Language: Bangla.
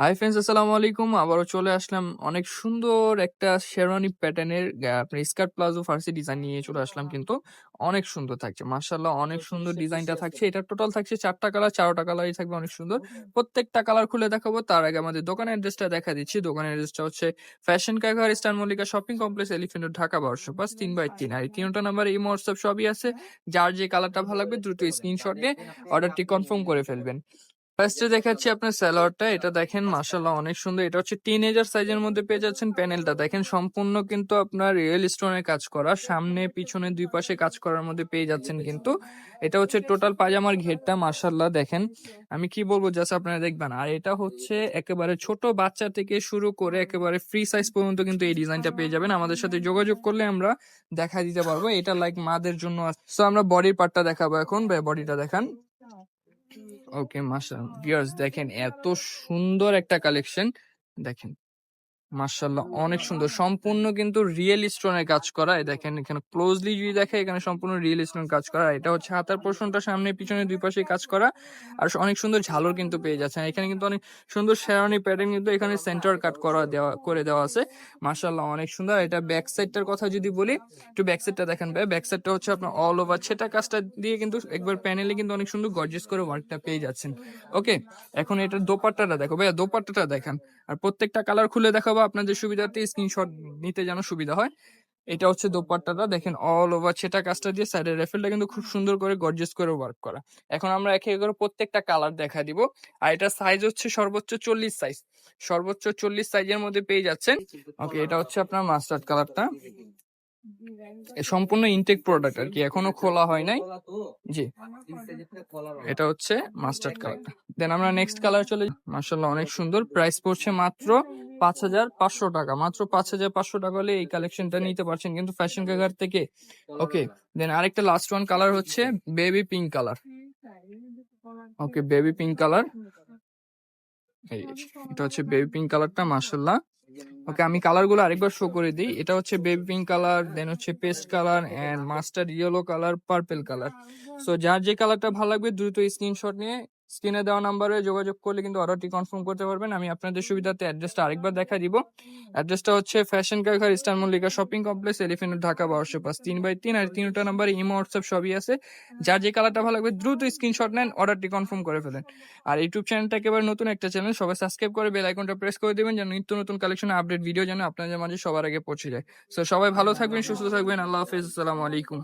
হাই ফ্রেন্ডস আসসালামু আলাইকুম। আবারও চলে আসলাম অনেক সুন্দর একটা শেরওয়ানি প্যাটার্নের আপনার স্কার্ট প্লাজো ফার্সি ডিজাইন নিয়ে চলে আসলাম কিন্তু অনেক সুন্দর থাকছে। মার্শাল্লাহ অনেক সুন্দর ডিজাইনটা থাকছে। এটা টোটাল থাকছে চারটা কালার চারোটা কালারই থাকবে অনেক সুন্দর। প্রত্যেকটা কালার খুলে দেখাবো। তার আগে আমাদের দোকানের অ্যাড্রেসটা দেখা দিচ্ছি। দোকানের অ্যাড্রেসটা হচ্ছে ফ্যাশন কাইভার star Mallika shopping complex elephant Dhaka বারোশো পাঁচ তিন বাই তিন। আর এই তিনটা নাম্বার এই হোয়াটসঅ্যাপ সবই আছে। যার যে কালারটা ভালো লাগবে দ্রুত স্ক্রিনশট নিয়ে অর্ডারটি কনফার্ম করে ফেলবেন। ফার্স্টে দেখাচ্ছি আপনার স্যালোয়ারটা, এটা দেখেন মাশাল্লাহ অনেক সুন্দর। এটা হচ্ছে টিনেজার সাইজের মধ্যে পেয়ে যাচ্ছেন প্যানেলটা। দেখেন সম্পূর্ণ কিন্তু আপনার রিয়েল স্টোনের কাজ করা। সামনে, পিছনে, দুই পাশে কাজ করার মধ্যে পেয়ে যাচ্ছেন কিন্তু। এটা হচ্ছে টোটাল পাজামার ঘেরটা মাশাল্লাহ দেখেন। আমি কি বলব জাস্ট আপনারা দেখবেন। আর এটা হচ্ছে একেবারে ছোট বাচ্চা থেকে শুরু করে একেবারে ফ্রি সাইজ পর্যন্ত কিন্তু এই ডিজাইনটা পেয়ে যাবেন। আমাদের সাথে যোগাযোগ করলে আমরা দেখা দিতে পারব। এটা লাইক মাদের জন্য সো আমরা বডির পার্টটা দেখাবো এখন। বডিটা দেখান। ওকে মাসা ভিউয়ার্স দেখেন এত সুন্দর একটা কালেকশন দেখেন মাশাল্লাহ অনেক সুন্দর। সম্পূর্ণ কিন্তু রিয়েল স্টোনের কাজ করা। এই দেখেন, এখানে ক্লোজলি যদি দেখে, এখানে সম্পূর্ণ রিয়েল স্টোন কাজ করা। এটা হচ্ছে হাতার পোর্শনটা সামনে, পিছনে দুই পাশে কাজ করা। আর অনেক সুন্দর ঝালর কিন্তু পেয়ে যাচ্ছে এখানে কিন্তু অনেক সুন্দর শেরানি প্যাটার্ন কিন্তু এখানে সেন্টার কাট করা দেওয়া, করে দেওয়া আছে। মাশাল্লাহ অনেক সুন্দর। এটা ব্যাক সাইডটার কথা যদি বলি, একটু ব্যাক সাইডটা দেখেন ভাই। ব্যাক সাইডটা হচ্ছে আপনার অল ওভার সেটা কাজটা দিয়ে কিন্তু একবার প্যানেলে কিন্তু অনেক সুন্দর গর্জিয়াস করে ওয়ার্কটা পেয়ে যাচ্ছেন। ওকে এখন এটার দোপাট্টাটা দেখো ভাইয়া, দোপাট্টাটা দেখেন। আর প্রত্যেকটা কালার খুলে দেখাবো আপনাদের সুবিধার্থে স্ক্রিনশট নিতে যেন সুবিধা হয়। এটা হচ্ছে দোপাট্টাটা, দেখেন অল ওভার সেটা কাজটা দিয়ে সাইডের রেফেলটা কিন্তু খুব সুন্দর করে গর্জেস করে ওয়ার্ক করা। এখন আমরা একে একে করে প্রত্যেকটা কালার দেখা দিব। আর এটা সাইজ হচ্ছে সর্বোচ্চ চল্লিশ সাইজ সর্বোচ্চ চল্লিশ সাইজের মধ্যে পেয়ে যাচ্ছেন। ওকে এটা হচ্ছে আপনার মাস্টার্ড কালারটা সম্পূর্ণ ইনটেক প্রোডাক্ট আর কি এখনও খোলা হয় নাই। জি। এটা হচ্ছে মাস্টার্ড কালারটা দেন আমরা নেক্সট কালার চলে মার্শাল্লাহ অনেক সুন্দর। প্রাইস পড়ছে মাত্র পাঁচ হাজার পাঁচশো টাকা। মাত্র পাঁচ হাজার পাঁচশো টাকা হলে এই কালেকশনটা নিতে পারছেন। কিন্তু ফ্যাশন কাগার থেকে ওকে দেন আরেকটা লাস্ট ওয়ান কালার হচ্ছে baby pink colour okay baby pink colour এটা হচ্ছে বেবি পিঙ্ক কালারটা মার্শাল্লাহ ওকে আমি কালারগুলো আরেকবার শো করে দিই। এটা হচ্ছে বেবি পিঙ্ক কালার দেন হচ্ছে paste colour and mustard yellow colour purple colour so যার যে কালারটা ভালো লাগবে, দ্রুত স্ক্রিনশট নিয়ে স্ক্রিনে দেওয়া নাম্বারে যোগাযোগ করলে কিন্তু অর্ডারটি কনফার্ম করতে পারবেন। আমি আপনাদের সুবিধাতে অ্যাড্রেসটা আরেকবার দেখা দিব। অ্যাড্রেসটা হচ্ছে ফ্যাশন কারখার Easter Mallika shopping complex elephant Dhaka বারোশো পাঁচ। তিন বাই তিন আর তিনটা নাম্বারে ইমো হোয়াটসঅ্যাপ সবই আছে। যার যে কালারটা ভালো লাগবে দ্রুত স্ক্রিনশট নেন অর্ডারটি কনফার্ম করে ফেলেন। আর ইউটিউব চ্যানেলটা একেবারে নতুন একটা চ্যানেল সবাই সাবস্ক্রাইব করে বেল আইকনটা প্রেস করে দেবেন যেন নিত্য নতুন কালেকশন আপডেট ভিডিও যেন আপনাদের মাঝে সবার আগে পৌঁছে যায়। সো সবাই ভালো থাকবেন সুস্থ থাকবেন আল্লাহ হাফিজ আসসালামু আলাইকুম।